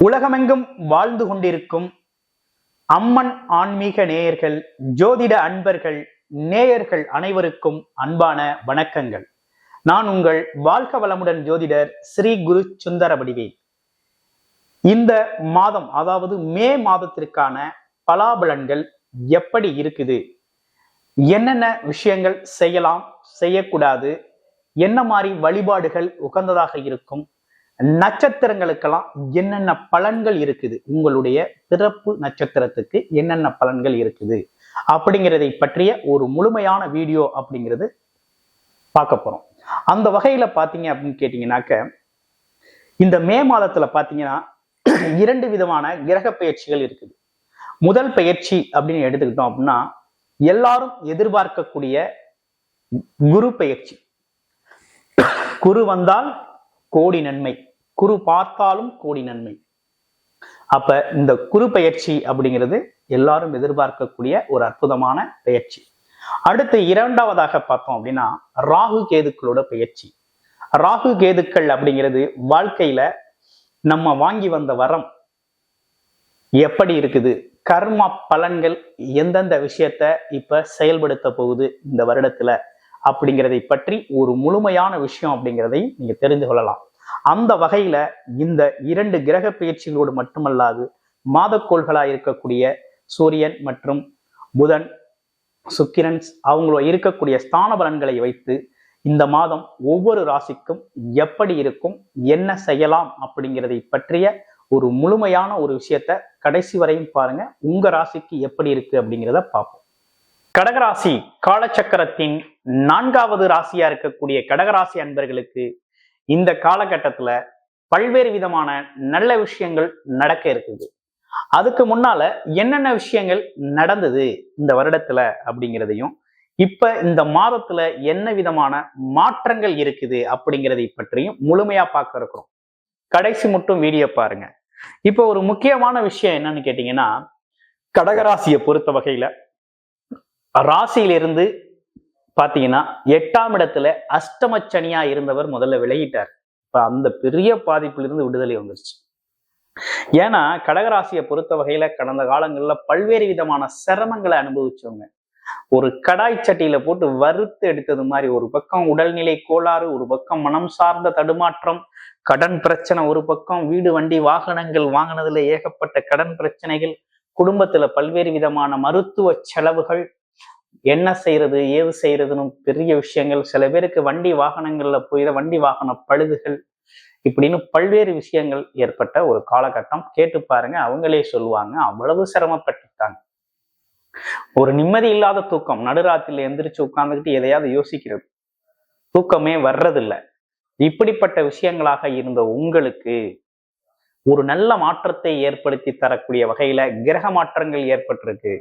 உலகமெங்கும் வாழ்ந்து கொண்டிருக்கும் அம்மன் ஆன்மீக நேயர்கள் ஜோதிட அன்பர்கள் நேயர்கள் அனைவருக்கும் அன்பான வணக்கங்கள். நான் உங்கள் வாழ்க வளமுடன் ஜோதிடர் ஸ்ரீ குரு சுந்தர வடிவேல். இந்த மாதம் அதாவது மே மாதத்திற்கான பலாபலன்கள் எப்படி இருக்குது? என்னென்ன விஷயங்கள் செய்யலாம் செய்யக்கூடாது என்ன மாதிரி வழிபாடுகள் உகந்ததாக இருக்கும் நட்சத்திரங்களுக்கெல்லாம் என்னென்ன பலன்கள் இருக்குது உங்களுடைய பிறப்பு நட்சத்திரத்துக்கு என்னென்ன பலன்கள் இருக்குது அப்படிங்கிறதை பற்றிய ஒரு முழுமையான வீடியோ அப்படிங்கிறது பார்க்க போறோம். அந்த வகையில பாத்தீங்க அப்படின்னு கேட்டீங்கன்னாக்க இந்த மே மாதத்துல பாத்தீங்கன்னா இரண்டு விதமான கிரக பயிற்சிகள் இருக்குது. முதல் பயிற்சி அப்படின்னு எடுத்துக்கிட்டோம் அப்படின்னா எல்லாரும் எதிர்பார்க்கக்கூடிய குரு பயிற்சி குரு வந்தால் கோடி நன்மை. குரு பார்த்தாலும் கோடி நன்மை. அப்ப இந்த குரு பயிற்சி அப்படிங்கிறது எல்லாரும் எதிர்பார்க்கக்கூடிய ஒரு அற்புதமான பயிற்சி அடுத்து இரண்டாவதாக பார்த்தோம் அப்படின்னா ராகு கேதுக்களோட பயிற்சி ராகு கேதுக்கள் அப்படிங்கிறது வாழ்க்கையில நம்ம வாங்கி வந்த வரம் எப்படி இருக்குது? கர்ம பலன்கள் எந்தெந்த விஷயத்த இப்ப செயல்படுத்த போகுது இந்த வருடத்துல அப்படிங்கிறதை பற்றி ஒரு முழுமையான விஷயம் அப்படிங்கிறதை நீங்க தெரிந்து கொள்ளலாம். அந்த வகையில இந்த இரண்டு கிரக பயிற்சிகளோடு மட்டுமல்லாது மாதக்கோள்களா இருக்கக்கூடிய சூரியன் மற்றும் புதன் சுக்கிரன் அவங்கள இருக்கக்கூடிய ஸ்தான பலன்களை வைத்து இந்த மாதம் ஒவ்வொரு ராசிக்கும் எப்படி இருக்கும் என்ன செய்யலாம் அப்படிங்கிறதை பற்றிய ஒரு முழுமையான ஒரு விஷயத்த கடைசி வரையும் பாருங்க. உங்க ராசிக்கு எப்படி இருக்கு அப்படிங்கிறத பார்ப்போம். கடகராசி காலச்சக்கரத்தின் நான்காவது ராசியா இருக்கக்கூடிய கடகராசி அன்பர்களுக்கு இந்த காலகட்டத்துல பல்வேறு விதமான நல்ல விஷயங்கள் நடக்க இருக்குது. அதுக்கு முன்னால என்னென்ன விஷயங்கள் நடந்தது இந்த வருடத்துல அப்படிங்கிறதையும் இப்ப இந்த மாதத்துல என்ன விதமான மாற்றங்கள் இருக்குது அப்படிங்கிறதை பற்றியும் முழுமையா பார்க்க இருக்கிறோம். கடைசி மட்டும் வீடியோ பாருங்க. இப்போ ஒரு முக்கியமான விஷயம் என்னன்னு கேட்டீங்கன்னா கடகராசியை பொறுத்த வகையில ராசியிலிருந்து பாத்தீங்கன்னா எட்டாம் இடத்துல அஷ்டமச்சனியா இருந்தவர் முதல்ல விலகிட்டார். இப்ப அந்த பெரிய பாதிப்பிலிருந்து விடுதலை வந்துருச்சு. ஏன்னா கடகராசியை பொறுத்த வகையில கடந்த காலங்கள்ல பல்வேறு விதமான சிரமங்களை அனுபவிச்சவங்க. ஒரு கடாய் சட்டியில போட்டு வறுத்து எடுத்தது மாதிரி ஒரு பக்கம் உடல்நிலை கோளாறு ஒரு பக்கம் மனம் சார்ந்த தடுமாற்றம் கடன் பிரச்சனை ஒரு பக்கம் வீடு வண்டி வாகனங்கள் வாங்கினதுல ஏகப்பட்ட கடன் பிரச்சனைகள் குடும்பத்துல பல்வேறு விதமான மருத்துவ செலவுகள் என்ன செய்யறது ஏது செய்யறதுன்னு பெரிய விஷயங்கள். சில பேருக்கு வண்டி வாகனங்கள்ல போய் வண்டி வாகன பழுதுகள் இப்படின்னு பல்வேறு விஷயங்கள் ஏற்பட்ட ஒரு காலகட்டம். கேட்டு பாருங்க அவங்களே சொல்லுவாங்க அவ்வளவு சிரமப்பட்டுட்டாங்க. ஒரு நிம்மதி இல்லாத தூக்கம் நடுராத்திரில எந்திரிச்சு உட்கார்ந்துக்கிட்டு எதையாவது யோசிக்கிறது. தூக்கமே வர்றதில்லை. இப்படிப்பட்ட விஷயங்களாக இருந்த உங்களுக்கு ஒரு நல்ல மாற்றத்தை ஏற்படுத்தி தரக்கூடிய வகையில கிரக மாற்றங்கள் ஏற்பட்டிருக்கு.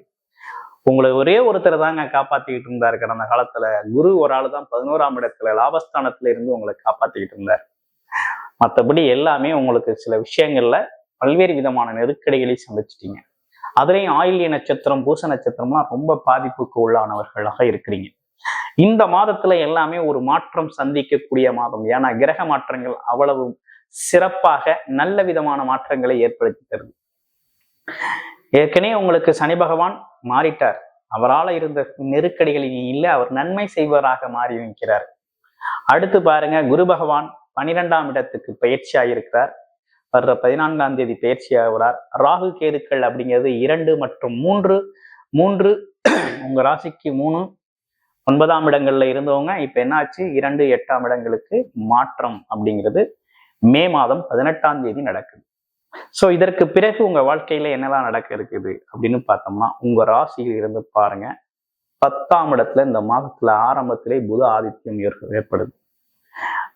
உங்களை ஒரே ஒருத்தர் தாங்க காப்பாத்திக்கிட்டு இருந்தாரு. கடந்த காலத்துல குரு ஒரு ஆள் தான் பதினோராம் இடத்துல லாபஸ்தானத்துல இருந்து உங்களை காப்பாத்திக்கிட்டு இருந்தார். மற்றபடி எல்லாமே உங்களுக்கு சில விஷயங்கள்ல பல்வேறு விதமான நெருக்கடிகளை சந்திச்சிட்டீங்க. அதுலேயும் ஆயில்ய நட்சத்திரம் பூச நட்சத்திரம்லாம் ரொம்ப பாதிப்புக்கு உள்ளானவர்களாக இருக்கிறீங்க. இந்த மாதத்துல எல்லாமே ஒரு மாற்றம் சந்திக்கக்கூடிய மாதம். ஏன்னா கிரக மாற்றங்கள் அவ்வளவு சிறப்பாக நல்ல விதமான மாற்றங்களை ஏற்படுத்தி தருது. ஏற்கனவே உங்களுக்கு சனி பகவான் மாறிட்டார். அவரால் இருந்த நெருக்கடிகள் இனி இல்லை. அவர் நன்மை செய்வராக மாறி நிற்கிறார் அடுத்து பாருங்க குரு பகவான் பனிரெண்டாம் இடத்துக்கு பயிற்சி ஆகியிருக்கிறார் வர்ற பதினான்காம் தேதி பயிற்சி ஆகிறார் ராகு கேதுக்கள் அப்படிங்கிறது இரண்டு மற்றும் மூன்று. மூன்று உங்க ராசிக்கு மூணு ஒன்பதாம் இடங்கள்ல இருந்தவங்க இப்ப என்னாச்சு? இரண்டு எட்டாம் இடங்களுக்கு மாற்றம் அப்படிங்கிறது மே மாதம் பதினெட்டாம் தேதி நடக்குது. ஸோ இதற்கு பிறகு உங்க வாழ்க்கையில என்னெல்லாம் நடக்க இருக்குது அப்படின்னு பார்த்தோம்னா உங்க ராசியில் இருந்து பாருங்க. பத்தாம் இடத்துல இந்த மாதத்துல ஆரம்பத்திலே புத ஆதித்யம் ஏற்படுது.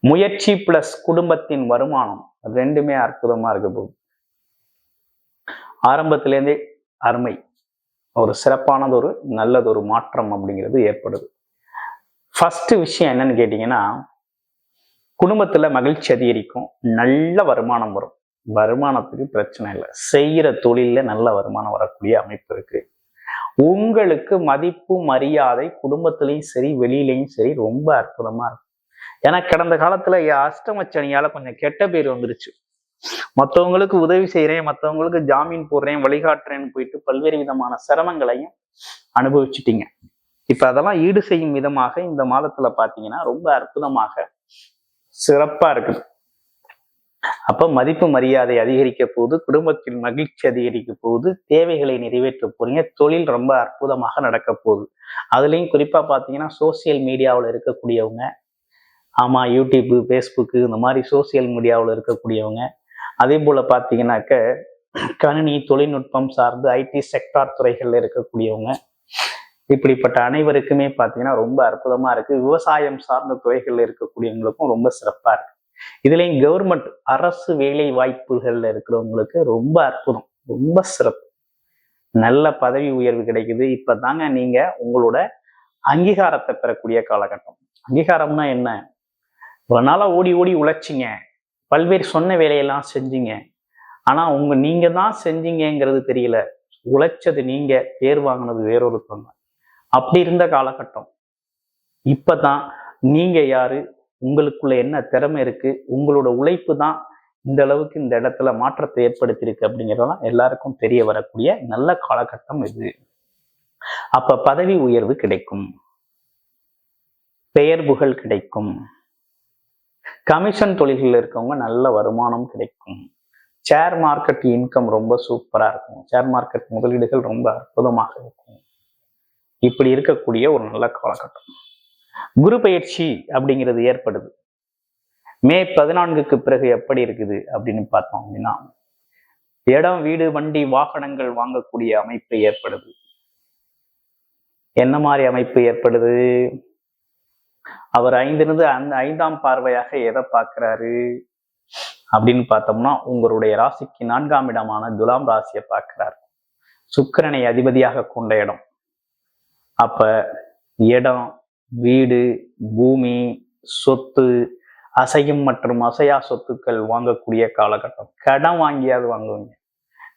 முயற்சி பிளஸ் குடும்பத்தின் வருமானம் ரெண்டுமே அற்புதமா இருக்க போகுது. ஆரம்பத்திலேருந்தே அருமை. ஒரு சிறப்பானது ஒரு நல்லது ஒரு மாற்றம் அப்படிங்கிறது ஏற்படுது. ஃபஸ்ட்டு விஷயம் என்னன்னு கேட்டீங்கன்னா குடும்பத்துல மகிழ்ச்சி அதிகரிக்கும் நல்ல வருமானம் வரும். வருமானத்துக்கு பிரச்சனை இல்லை. செய்யற தொழிலில் நல்ல வருமானம் வரக்கூடிய அமைப்பு இருக்கு. உங்களுக்கு மதிப்பு மரியாதை குடும்பத்திலையும் சரி வெளியிலையும் சரி ரொம்ப அற்புதமா இருக்கும். ஏன்னா கடந்த காலத்துல அஷ்டமச்சனியால கொஞ்சம் கெட்ட பேர் வந்துருச்சு. மற்றவங்களுக்கு உதவி செய்யறேன் மற்றவங்களுக்கு ஜாமீன் போடுறேன் வழிகாட்டுறேன்னு போயிட்டு பல்வேறு விதமான சிரமங்களையும் அனுபவிச்சுட்டீங்க. இப்ப அதெல்லாம் ஈடு செய்யும் விதமாக இந்த மாதத்துல பாத்தீங்கன்னா ரொம்ப அற்புதமாக சிறப்பா இருக்குது. அப்ப மதிப்பு மரியாதை அதிகரிக்க போகுது குடும்பத்தில் மகிழ்ச்சி அதிகரிக்க போகுது தேவைகளை நிறைவேற்ற போறீங்க தொழில் ரொம்ப அற்புதமாக நடக்க போகுது. அதுலயும் குறிப்பா பாத்தீங்கன்னா சோசியல் மீடியாவில் இருக்கக்கூடியவங்க ஆமா யூடியூப்பு ஃபேஸ்புக்கு இந்த மாதிரி சோசியல் மீடியாவில் இருக்கக்கூடியவங்க அதே போல பார்த்தீங்கன்னாக்க கணினி தொழில்நுட்பம் சார்ந்து ஐடி செக்டார் துறைகளில் இருக்கக்கூடியவங்க இப்படிப்பட்ட அனைவருக்குமே பார்த்தீங்கன்னா ரொம்ப அற்புதமா இருக்கு. விவசாயம் சார்ந்த துறைகளில் இருக்கக்கூடியவங்களுக்கும் ரொம்ப சிறப்பா இருக்கு. இதுலயும் கவர்மெண்ட் அரசு வேலை வாய்ப்புகள்ல இருக்கிறவங்களுக்கு ரொம்ப அற்புதம் ரொம்ப சிறப்பு. நல்ல பதவி உயர்வு கிடைக்குது. இப்பதாங்க நீங்க உங்களோட அங்கீகாரத்தை பெறக்கூடிய காலகட்டம். அங்கீகாரம்னா என்ன? ஒரு நாளா ஓடி ஓடி உழைச்சிங்க. பல்வேறு சொன்ன வேலையெல்லாம் செஞ்சீங்க. ஆனா உங்க நீங்க தான் செஞ்சீங்கிறது தெரியல. உழைச்சது நீங்க பேர் வாங்கினது வேறொருத்தவங்க. அப்படி இருந்த காலகட்டம். இப்பதான் நீங்க யாரு? உங்களுக்குள்ள என்ன திறமை இருக்கு? உங்களோட உழைப்பு தான் இந்த அளவுக்கு இந்த இடத்துல மாற்றத்தை ஏற்படுத்தியிருக்கு அப்படிங்கிறதெல்லாம் எல்லாருக்கும் தெரிய வரக்கூடிய நல்ல காலகட்டம் இது. அப்ப பதவி உயர்வு கிடைக்கும். பெயர் புகழ் கிடைக்கும். கமிஷன் தொழில்களில் இருக்கவங்க நல்ல வருமானம் கிடைக்கும். ஷேர் மார்க்கெட் இன்கம் ரொம்ப சூப்பரா இருக்கும். ஷேர் மார்க்கெட் முதலீடுகள் ரொம்ப அற்புதமாக இருக்கும். இப்படி இருக்கக்கூடிய ஒரு நல்ல காலகட்டம். குரு பயிற்சி அப்படிங்கிறது ஏற்படுது. மே பதினான்குக்கு பிறகு எப்படி இருக்குது அப்படின்னு பார்த்தோம் அப்படின்னா இடம் வீடு வண்டி வாகனங்கள் வாங்கக்கூடிய அமைப்பு ஏற்படுது. என்ன மாதிரி அமைப்பு ஏற்படுது? அவர் ஐந்திருந்து அந்த ஐந்தாம் பார்வையாக எதை பார்க்கிறாரு? அப்படின்னு பார்த்தோம்னா உங்களுடைய ராசிக்கு நான்காம் இடமான துலாம் ராசியை பார்க்கிறார். சுக்கிரனை அதிபதியாக கொண்ட இடம். அப்ப இடம் வீடு பூமி சொத்து அசையும் மற்றும் அசையா சொத்துக்கள் வாங்கக்கூடிய காலகட்டம். கடன் வாங்கியாவது வாங்குவீங்க.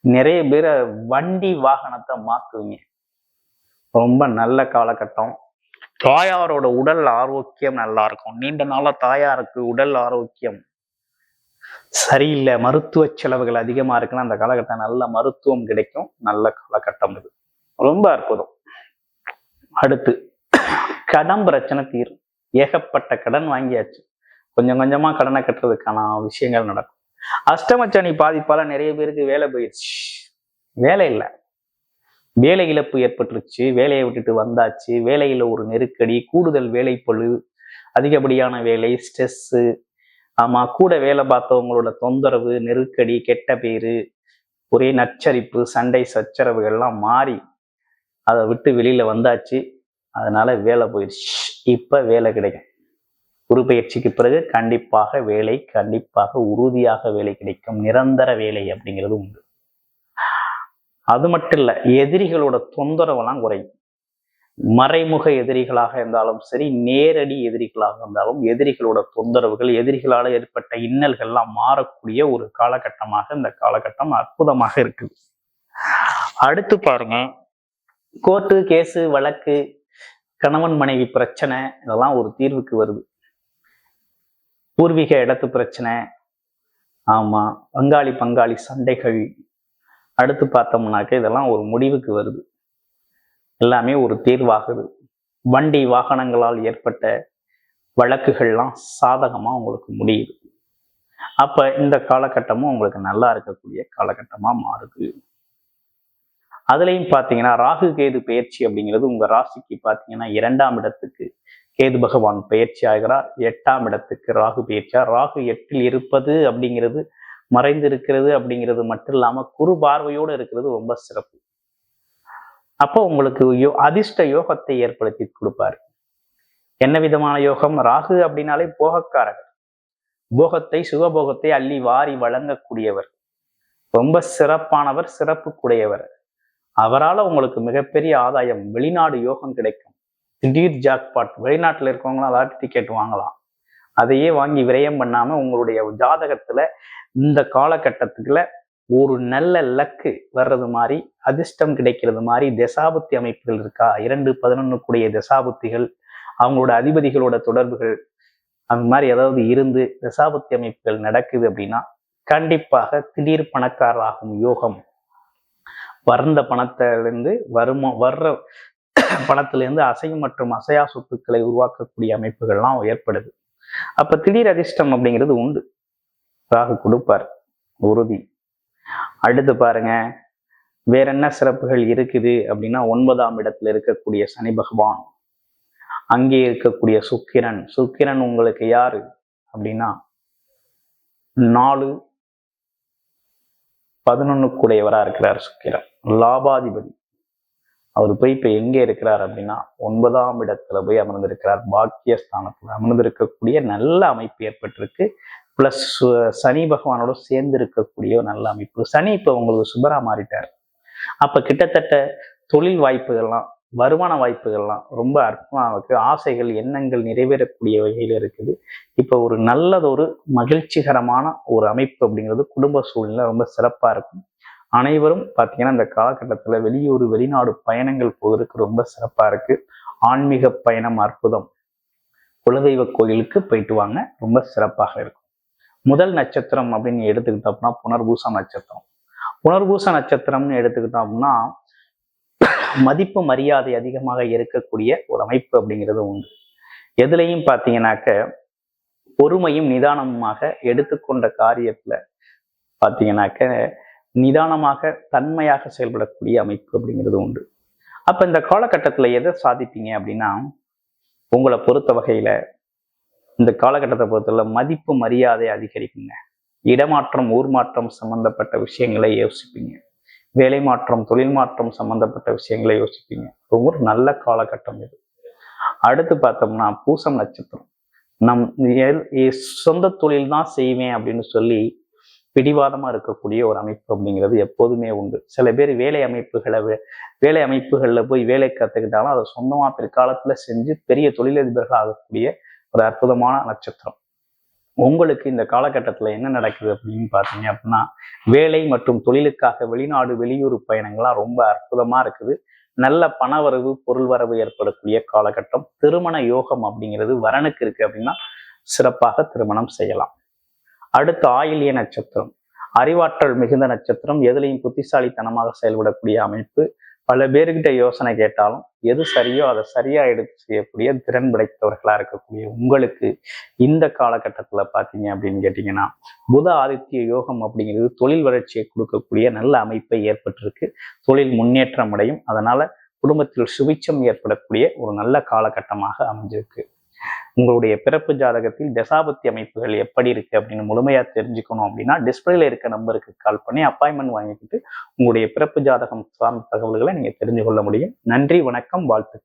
நிறைய பேரை வண்டி வாகனத்தை மாத்துவீங்க. ரொம்ப நல்ல காலகட்டம். தாயாரோட உடல் ஆரோக்கியம் நல்லா இருக்கும். நீண்ட நாளா தாயாருக்கு உடல் ஆரோக்கியம் சரியில்லை. மருத்துவ செலவுகள் அதிகமா இருக்குன்னா அந்த காலகட்டம் நல்ல மருத்துவம் கிடைக்கும். நல்ல காலகட்டம் இது. ரொம்ப அற்புதம். அடுத்து கடன் பிரச்சனை தீரும். ஏகப்பட்ட கடன் வாங்கியாச்சு. கொஞ்சம் கொஞ்சமா கடனை கட்டுறதுக்கான விஷயங்கள் நடக்கும். அஷ்டமச்சனி பாதிப்பால நிறைய பேருக்கு வேலை போயிடுச்சு வேலை இல்லை. வேலை இழப்பு ஏற்பட்டுருச்சு. வேலையை விட்டுட்டு வந்தாச்சு. வேலையில ஒரு நெருக்கடி கூடுதல் வேலைப்பழு அதிகப்படியான வேலை ஸ்ட்ரெஸ்ஸு ஆமா கூட வேலை பார்த்தவங்களோட தொந்தரவு நெருக்கடி கெட்ட பேரு ஒரே நச்சரிப்பு சண்டை சச்சரவுகள்லாம் மாறி அதை விட்டு வெளியில வந்தாச்சு. அதனால வேலை போயிடுச்சு. இப்ப வேலை கிடைக்கும். குரு பயிற்சிக்கு பிறகு கண்டிப்பாக வேலை கண்டிப்பாக உறுதியாக வேலை கிடைக்கும். நிரந்தர வேலை அப்படிங்கிறது உண்டு. அது மட்டும் இல்ல எதிரிகளோட தொந்தரவெல்லாம் குறையும். மறைமுக எதிரிகளாக இருந்தாலும் சரி நேரடி எதிரிகளாக இருந்தாலும் எதிரிகளோட தொந்தரவுகள் எதிரிகளால் ஏற்பட்ட இன்னல்கள்லாம் மாறக்கூடிய ஒரு காலகட்டமாக இந்த காலகட்டம் அற்புதமாக இருக்குது. அடுத்து பாருங்க கோர்ட்டு கேஸு வழக்கு கணவன் மனைவி பிரச்சனை இதெல்லாம் ஒரு தீர்வுக்கு வருது. பூர்வீக இடத்து பிரச்சனை ஆமா பங்காளி பங்காளி சண்டைகள் அடுத்து பார்த்தோம்னாக்க இதெல்லாம் ஒரு முடிவுக்கு வருது. எல்லாமே ஒரு தீர்வாகுது. வண்டி வாகனங்களால் ஏற்பட்ட வழக்குகள்லாம் சாதகமா உங்களுக்கு முடியுது. அப்ப இந்த காலகட்டமும் உங்களுக்கு நல்லா இருக்கக்கூடிய காலகட்டமா மாறுது. அதுலயும் பார்த்தீங்கன்னா ராகு கேது பயிற்சி அப்படிங்கிறது உங்க ராசிக்கு பாத்தீங்கன்னா இரண்டாம் இடத்துக்கு கேது பகவான் பயிற்சி ஆகிறார். எட்டாம் இடத்துக்கு ராகு பயிற்சியா ராகு எட்டில் இருப்பது அப்படிங்கிறது மறைந்து இருக்கிறது அப்படிங்கிறது மட்டும் இல்லாம குறு பார்வையோடு இருக்கிறது ரொம்ப சிறப்பு. அப்போ உங்களுக்கு யோ அதிர்ஷ்ட யோகத்தை ஏற்படுத்தி கொடுப்பாரு. என்ன விதமான யோகம்? ராகு அப்படின்னாலே போகக்காரகர் போகத்தை சுகபோகத்தை அள்ளி வாரி வழங்கக்கூடியவர். ரொம்ப சிறப்பானவர் சிறப்புக்குடையவர். அவரால் உங்களுக்கு மிகப்பெரிய ஆதாயம் வெளிநாடு யோகம் கிடைக்கும். திடீர் ஜாக்பாட் வெளிநாட்டில் இருக்கவங்களாம் லாட்டரி டிக்கெட் வாங்கலாம். அதையே வாங்கி விரயம் பண்ணாமல் உங்களுடைய ஜாதகத்தில் இந்த காலகட்டத்துக்குள்ள ஒரு நல்ல லக்கு வர்றது மாதிரி அதிர்ஷ்டம் கிடைக்கிறது மாதிரி தசாபுத்தி அமைப்புகள் இருக்கா? இரண்டு பதினொன்னுக்குடைய தசாபுத்திகள் அவங்களோட அதிபதிகளோட தொடர்புகள் அந்த மாதிரி ஏதாவது இருந்து தசாபுத்தி அமைப்புகள் நடக்குது அப்படின்னா கண்டிப்பாக திடீர் பணக்காரராகும் யோகம். வறந்த பணத்திலிருந்து வருமா வர்ற பணத்திலிருந்து அசையும் மற்றும் அசையா சொத்துக்களை உருவாக்கக்கூடிய அமைப்புகள்லாம் ஏற்படுது. அப்ப திடீர் அதிர்ஷ்டம் அப்படிங்கிறது உண்டு. ராகு கொடுப்பார். உறுதி. அடுத்து பாருங்க. வேற என்ன சிறப்புகள் இருக்குது அப்படின்னா ஒன்பதாம் இடத்துல இருக்கக்கூடிய சனி பகவான். அங்கே இருக்கக்கூடிய சுக்கிரன். சுக்கிரன் உங்களுக்கு யாரு அப்படின்னா நாலு பதினொன்னுக்குடையவராக இருக்கிறார் சுக்கிரன். லாபாதிபதி. அவர் போய் இப்ப எங்க இருக்கிறார் அப்படின்னா ஒன்பதாம் இடத்துல போய் அமர்ந்திருக்கிறார். பாக்கியஸ்தானத்துல அமர்ந்திருக்கக்கூடிய நல்ல அமைப்பு ஏற்பட்டிருக்கு. பிளஸ் சனி பகவானோட சேர்ந்து இருக்கக்கூடிய நல்ல அமைப்பு. சனி இப்ப உங்களுக்கு சுபரா மாறிட்டார். அப்ப கிட்டத்தட்ட தொழில் வாய்ப்புகள்லாம் வருமான வாய்ப்புகள்லாம் ரொம்ப அற்புதமாக ஆசைகள் எண்ணங்கள் நிறைவேறக்கூடிய வகையில் இருக்குது. இப்போ ஒரு நல்லதொரு மகிழ்ச்சிகரமான ஒரு அமைப்பு அப்படிங்கிறது குடும்ப சூழ்நிலை ரொம்ப சிறப்பாக இருக்கும். அனைவரும் பார்த்தீங்கன்னா இந்த காலகட்டத்தில் வெளியூர் வெளிநாடு பயணங்கள் போகிறதுக்கு ரொம்ப சிறப்பாக இருக்கு. ஆன்மீக பயணம் அற்புதம். குலதெய்வ கோயிலுக்கு போயிட்டு வாங்க ரொம்ப சிறப்பாக இருக்கும். முதல் நட்சத்திரம் அப்படின்னு எடுத்துக்கிட்டோம்னா புனர்பூச நட்சத்திரம். புனர்பூச நட்சத்திரம்னு எடுத்துக்கிட்டோம்னா மதிப்பு மரியாதை அதிகமாக இருக்கக்கூடிய ஒரு அமைப்பு அப்படிங்கிறது உண்டு. எதுலையும் பார்த்தீங்கன்னாக்க பொறுமையும் நிதானமாக எடுத்துக்கொண்ட காரியத்துல பார்த்தீங்கன்னாக்க நிதானமாக தன்மையாக செயல்படக்கூடிய அமைப்பு அப்படிங்கிறது உண்டு. அப்ப இந்த காலகட்டத்துல எதை சாதிப்பீங்க அப்படின்னா உங்களை பொறுத்த வகையில இந்த காலகட்டத்தை பொறுத்தவரை மதிப்பு மரியாதை அதிகரிக்குங்க. இடமாற்றம் ஊர் மாற்றம் சம்பந்தப்பட்ட விஷயங்களை யோசிப்பீங்க. வேலை மாற்றம் தொழில் மாற்றம் சம்பந்தப்பட்ட விஷயங்களை யோசிப்பீங்க. ரொம்ப ஒரு நல்ல காலகட்டம் இது. அடுத்து பார்த்தோம்னா பூசம் நட்சத்திரம். நம் சொந்த தொழில் தான் செய்வேன் அப்படின்னு சொல்லி பிடிவாதமா இருக்கக்கூடிய ஒரு அமைப்பு அப்படிங்கிறது எப்போதுமே உண்டு. சில பேர் வேலை அமைப்புகளை வேலை அமைப்புகள்ல போய் வேலை கத்துக்கிட்டாலும் அதை சொந்தமா பிற்காலத்துல செஞ்சு பெரிய தொழிலதிபர்கள் ஆகக்கூடிய ஒரு அற்புதமான நட்சத்திரம். உங்களுக்கு இந்த காலகட்டத்தில் என்ன நடக்குது அப்படின்னு பார்த்தீங்க அப்படின்னா வேலை மற்றும் தொழிலுக்காக வெளிநாடு வெளியூர் பயணங்கள்லாம் ரொம்ப அற்புதமாக இருக்குது. நல்ல பணவரவு பொருள் வரவு ஏற்படக்கூடிய காலகட்டம். திருமண யோகம் அப்படிங்கிறது வரனுக்கு இருக்கு அப்படின்னா சிறப்பாக திருமணம் செய்யலாம். அடுத்து ஆயிலிய நட்சத்திரம். அறிவாற்றல் மிகுந்த நட்சத்திரம். எதுலையும் புத்திசாலித்தனமாக செயல்படக்கூடிய அமைப்பு. பல பேர்கிட்ட யோசனை கேட்டாலும் எது சரியோ அதை சரியா எடுத்து செய்யக்கூடிய திறன் படைத்தவர்களா இருக்கக்கூடிய உங்களுக்கு இந்த காலகட்டத்துல பாத்தீங்க அப்படின்னு கேட்டீங்கன்னா புத ஆதித்ய யோகம் அப்படிங்கிறது தொழில் வளர்ச்சியை கொடுக்கக்கூடிய நல்ல அமைப்பை ஏற்பட்டிருக்கு. தொழில் முன்னேற்றம் அடையும். அதனால குடும்பத்தில் சுபிச்சம் ஏற்படக்கூடிய ஒரு நல்ல காலகட்டமாக அமைஞ்சிருக்கு. உங்களுடைய பிறப்பு ஜாதகத்தில் தசாபத்தி அமைப்புகள் எப்படி இருக்கு அப்படின்னு முழுமையா தெரிஞ்சுக்கணும் அப்படின்னா டிஸ்பிளேல இருக்க நம்பருக்கு கால் பண்ணி அப்பாயின்மெண்ட் வாங்கிக்கிட்டு உங்களுடைய பிறப்பு ஜாதகம் சார்ந்த தகவல்களை நீங்க தெரிஞ்சு கொள்ள முடியும். நன்றி வணக்கம் வாழ்த்துக்கள்.